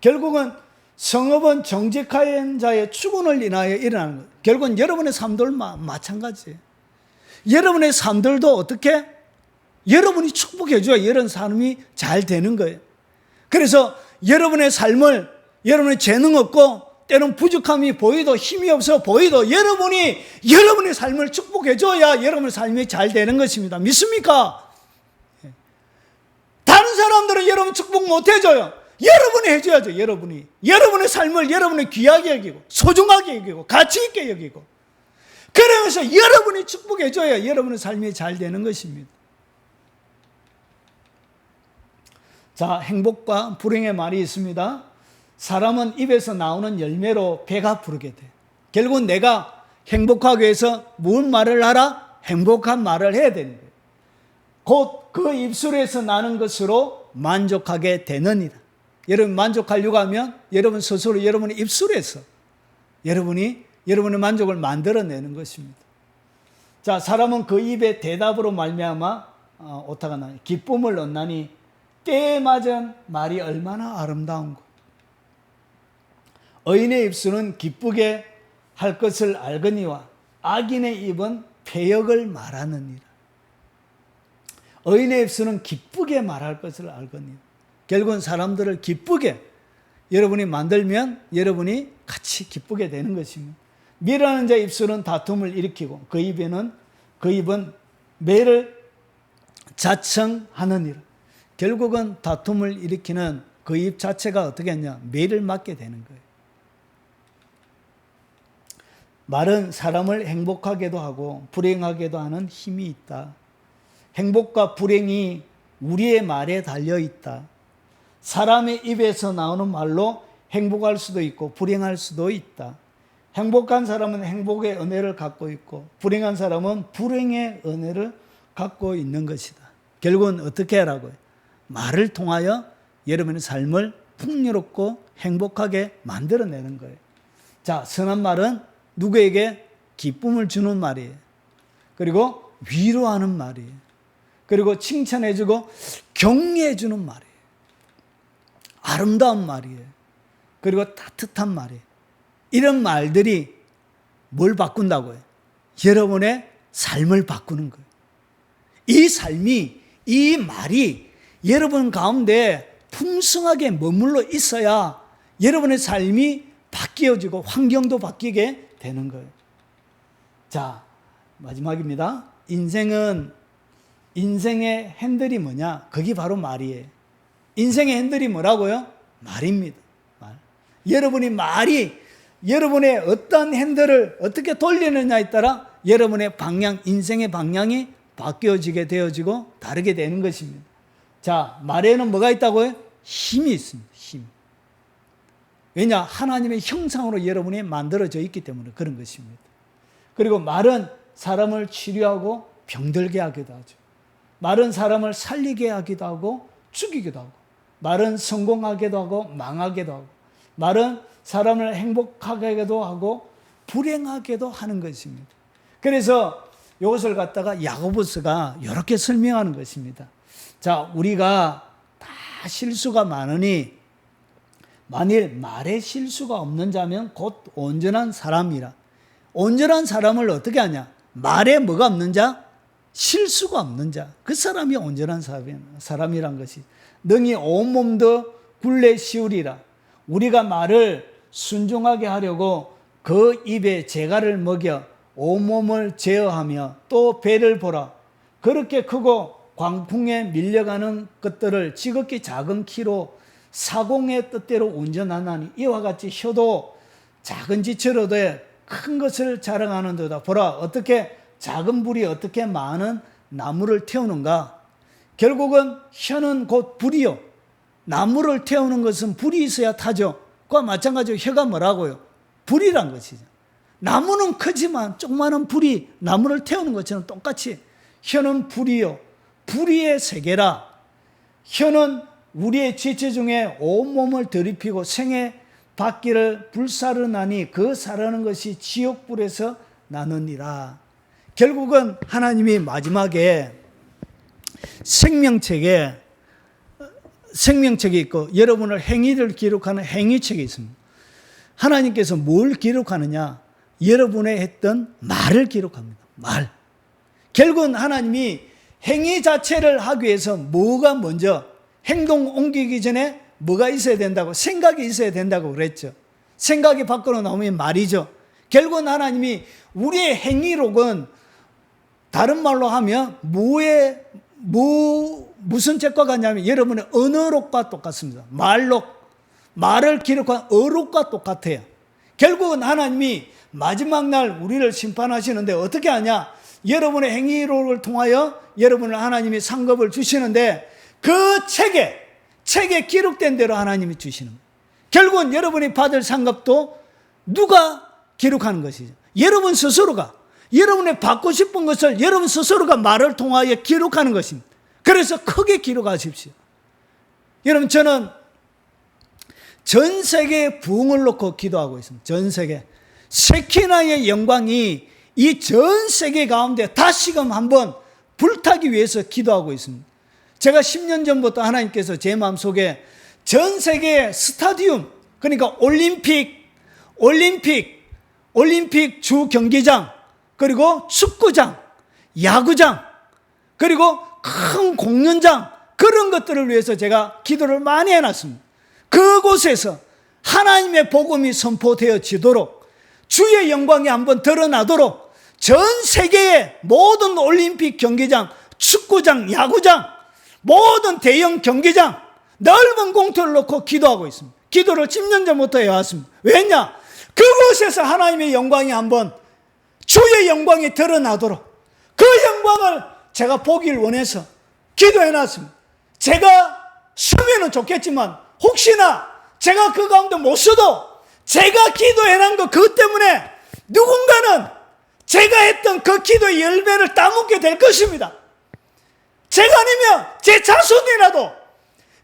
결국은 성업은 정직한 자의 축원을 인하여 일어나는 거예요. 결국은 여러분의 마, 마찬가지예요. 여러분의 삶들도 어떻게 여러분이 축복해줘야 이런 삶이 잘 되는 거예요. 그래서 여러분의 삶을 여러분의 재능 없고 때론 부족함이 보이도 힘이 없어 보이도 여러분이 여러분의 삶을 축복해줘야 여러분의 삶이 잘 되는 것입니다. 믿습니까? 예. 다른 사람들은 여러분 축복 못 해줘요. 여러분이 해줘야죠. 여러분이 여러분의 삶을 여러분이 귀하게 여기고 소중하게 여기고 가치 있게 여기고 그러면서 여러분이 축복해줘야 여러분의 삶이 잘 되는 것입니다. 자, 행복과 불행의 말이 있습니다. 사람은 입에서 나오는 열매로 배가 부르게 돼. 결국 내가 행복하기 위해서 무슨 말을 하라? 행복한 말을 해야 되는 거예요. 곧 그 입술에서 나는 것으로 만족하게 되느니라. 여러분 만족하려고 하면 여러분 스스로 여러분의 입술에서 여러분이 여러분의 만족을 만들어내는 것입니다. 자, 사람은 그 입의 대답으로 말미암아 어, 오타가 나니 기쁨을 얻나니 때에 맞은 말이 얼마나 아름다운고. 의인의 입술은 기쁘게 할 것을 알거니와 악인의 입은 폐역을 말하느니라. 의인의 입술은 기쁘게 말할 것을 알거니와. 결국은 사람들을 기쁘게 여러분이 만들면 여러분이 같이 기쁘게 되는 것입니다. 미라는 자의 입술은 다툼을 일으키고 그 입에는 그 입은 매를 자청하느니라. 결국은 다툼을 일으키는 그 입 자체가 어떻게 했냐? 매를 맞게 되는 거예요. 말은 사람을 행복하게도 하고 불행하게도 하는 힘이 있다. 행복과 불행이 우리의 말에 달려 있다. 사람의 입에서 나오는 말로 행복할 수도 있고 불행할 수도 있다. 행복한 사람은 행복의 은혜를 갖고 있고 불행한 사람은 불행의 은혜를 갖고 있는 것이다. 결국은 어떻게 하라고요? 말을 통하여 여러분의 삶을 풍요롭고 행복하게 만들어내는 거예요. 자, 선한 말은 누구에게 기쁨을 주는 말이에요. 그리고 위로하는 말이에요. 그리고 칭찬해주고 격려해주는 말이에요. 아름다운 말이에요. 그리고 따뜻한 말이에요. 이런 말들이 뭘 바꾼다고요? 여러분의 삶을 바꾸는 거예요. 이 삶이, 이 말이 여러분 가운데 풍성하게 머물러 있어야 여러분의 삶이 바뀌어지고 환경도 바뀌게 되는 거예요. 자, 마지막입니다. 인생은 인생의 핸들이 뭐냐? 그게 바로 말이에요. 인생의 핸들이 뭐라고요? 말입니다. 말. 여러분이 말이 여러분의 어떤 핸들을 어떻게 돌리느냐에 따라 여러분의 방향, 인생의 방향이 바뀌어지게 되어지고 다르게 되는 것입니다. 자, 말에는 뭐가 있다고요? 힘이 있습니다. 힘. 왜냐? 하나님의 형상으로 여러분이 만들어져 있기 때문에 그런 것입니다. 그리고 말은 사람을 치료하고 병들게 하기도 하죠. 말은 사람을 살리게 하기도 하고 죽이기도 하고 말은 성공하게도 하고 망하게도 하고 말은 사람을 행복하게도 하고 불행하게도 하는 것입니다. 그래서 이것을 갖다가 야고보스가 이렇게 설명하는 것입니다. 자, 우리가 다 실수가 많으니 만일 말에 실수가 없는 자면 곧 온전한 사람이라. 온전한 사람을 어떻게 하냐? 말에 뭐가 없는 자? 실수가 없는 자. 그 사람이 온전한 사람이란 것이. 능히 온몸도 굴레 씌우리라. 우리가 말을 순종하게 하려고 그 입에 재갈을 먹여 온몸을 제어하며 또 배를 보라. 그렇게 크고 광풍에 밀려가는 것들을 지극히 작은 키로 사공의 뜻대로 운전하나니 이와 같이 혀도 작은 지체로도 큰 것을 자랑하는 데다 보라 어떻게 작은 불이 어떻게 많은 나무를 태우는가 결국은 혀는 곧 불이요. 나무를 태우는 것은 불이 있어야 타죠. 그와 마찬가지로 혀가 뭐라고요? 불이란 것이죠. 나무는 크지만 조그마한 불이 나무를 태우는 것처럼 똑같이 혀는 불이요. 불의의 세계라. 혀는 우리의 지체 중에 온몸을 들이피고 생의 받기를 불사르나니 그 사르는 것이 지옥불에서 나느니라. 결국은 하나님이 마지막에 생명책에 생명책이 있고 여러분을 행위를 기록하는 행위책이 있습니다. 하나님께서 뭘 기록하느냐? 여러분의 했던 말을 기록합니다. 말. 결국은 하나님이 행위 자체를 하기 위해서 뭐가 먼저 행동 옮기기 전에 뭐가 있어야 된다고 생각이 있어야 된다고 그랬죠. 생각이 밖으로 나오면 말이죠. 결국은 하나님이 우리의 행위록은 다른 말로 하면 뭐에 뭐 무슨 책과 같냐면 여러분의 언어록과 똑같습니다. 말록 말을 기록한 어록과 똑같아요. 결국은 하나님이 마지막 날 우리를 심판하시는데 어떻게 하냐? 여러분의 행위록을 통하여 여러분을 하나님이 상급을 주시는데 그 책에 책에 기록된 대로 하나님이 주시는 거예요. 결국은 여러분이 받을 상급도 누가 기록하는 것이죠. 여러분 스스로가 여러분의 받고 싶은 것을 여러분 스스로가 말을 통하여 기록하는 것입니다. 그래서 크게 기록하십시오. 여러분 저는 전 세계 부흥을 놓고 기도하고 있습니다. 전 세계 세키나의 영광이 이 전 세계 가운데 다시금 한번 불타기 위해서 기도하고 있습니다. 제가 10년 전부터 하나님께서 제 마음속에 전 세계 스타디움 그러니까 올림픽 올림픽 올림픽 주 경기장 그리고 축구장 야구장 그리고 큰 공연장 그런 것들을 위해서 제가 기도를 많이 해놨습니다. 그곳에서 하나님의 복음이 선포되어지도록 주의 영광이 한번 드러나도록 전 세계의 모든 올림픽 경기장, 축구장, 야구장, 모든 대형 경기장, 넓은 공터를 놓고 기도하고 있습니다. 기도를 10년 전부터 해왔습니다. 왜냐? 그곳에서 하나님의 영광이 한번 주의 영광이 드러나도록 그 영광을 제가 보길 원해서 기도해 놨습니다. 제가 쓰면은 좋겠지만 혹시나 제가 그 가운데 못 써도 제가 기도해 놓은 거그 때문에 누군가는 제가 했던 그 기도의 열매를 따먹게 될 것입니다. 제가 아니면 제 자손이라도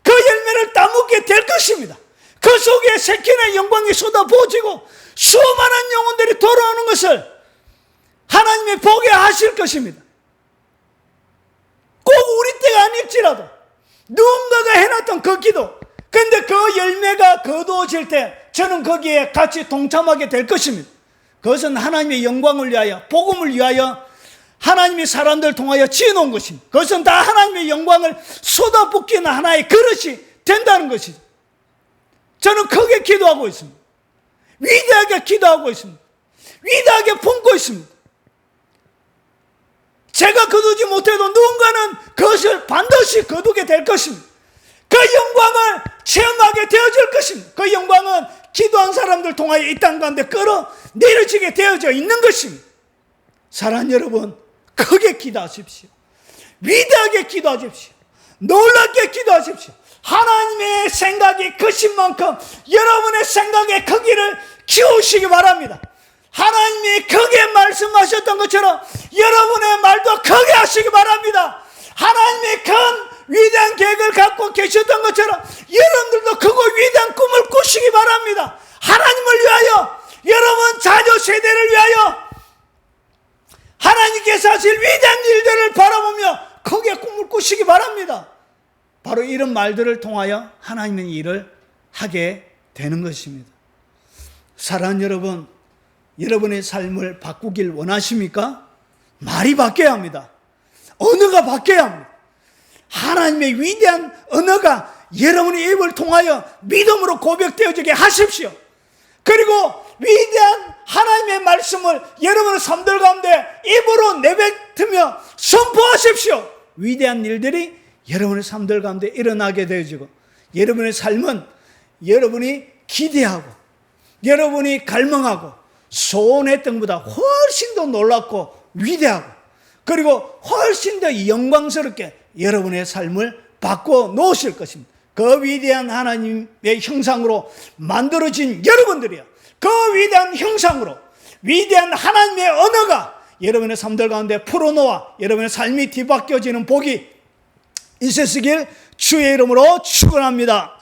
그 열매를 따먹게 될 것입니다. 그 속에 세키의 영광이 쏟아부어지고 수많은 영혼들이 돌아오는 것을 하나님이 보게 하실 것입니다. 꼭 우리 때가 아닐지라도 누군가가 해놨던 그 기도 근데 그 열매가 거두어질 때 저는 거기에 같이 동참하게 될 것입니다. 그것은 하나님의 영광을 위하여 복음을 위하여 하나님이 사람들 통하여 지어놓은 것입니다. 그것은 다 하나님의 영광을 쏟아붓기는 하나의 그릇이 된다는 것이죠. 저는 크게 기도하고 있습니다. 위대하게 기도하고 있습니다. 위대하게 품고 있습니다. 제가 거두지 못해도 누군가는 그것을 반드시 거두게 될 것입니다. 그 영광을 체험하게 되어질 것입니다. 그 영광은 기도한 사람들 통하여 이 땅 가운데 끌어 내려지게 되어져 있는 것입니다. 사랑하는 여러분, 크게 기도하십시오. 위대하게 기도하십시오. 놀랍게 기도하십시오. 하나님의 생각이 크신 만큼 여러분의 생각의 크기를 키우시기 바랍니다. 하나님이 크게 말씀하셨던 것처럼 여러분의 말도 크게 하시기 바랍니다. 하나님의 큰 위대한 계획을 갖고 계셨던 것처럼 여러분들도 크고 위대한 꿈을 꾸시기 바랍니다. 하나님을 위하여 여러분 자녀 세대를 위하여 하나님께서 하실 위대한 일들을 바라보며 크게 꿈을 꾸시기 바랍니다. 바로 이런 말들을 통하여 하나님의 일을 하게 되는 것입니다. 사랑하는 여러분, 여러분의 삶을 바꾸길 원하십니까? 말이 바뀌어야 합니다. 언어가 바뀌어야 합니다. 하나님의 위대한 언어가 여러분의 입을 통하여 믿음으로 고백되어지게 하십시오. 그리고 위대한 하나님의 말씀을 여러분의 삶들 가운데 입으로 내뱉으며 선포하십시오. 위대한 일들이 여러분의 삶들 가운데 일어나게 되어지고 여러분의 삶은 여러분이 기대하고 여러분이 갈망하고 소원했던 것보다 훨씬 더 놀랍고 위대하고 그리고 훨씬 더 영광스럽게 여러분의 삶을 바꿔 놓으실 것입니다. 그 위대한 하나님의 형상으로 만들어진 여러분들이요. 그 위대한 형상으로 위대한 하나님의 언어가 여러분의 삶들 가운데 풀어놓아 여러분의 삶이 뒤바뀌어지는 복이 있으시길 주의 이름으로 축원합니다.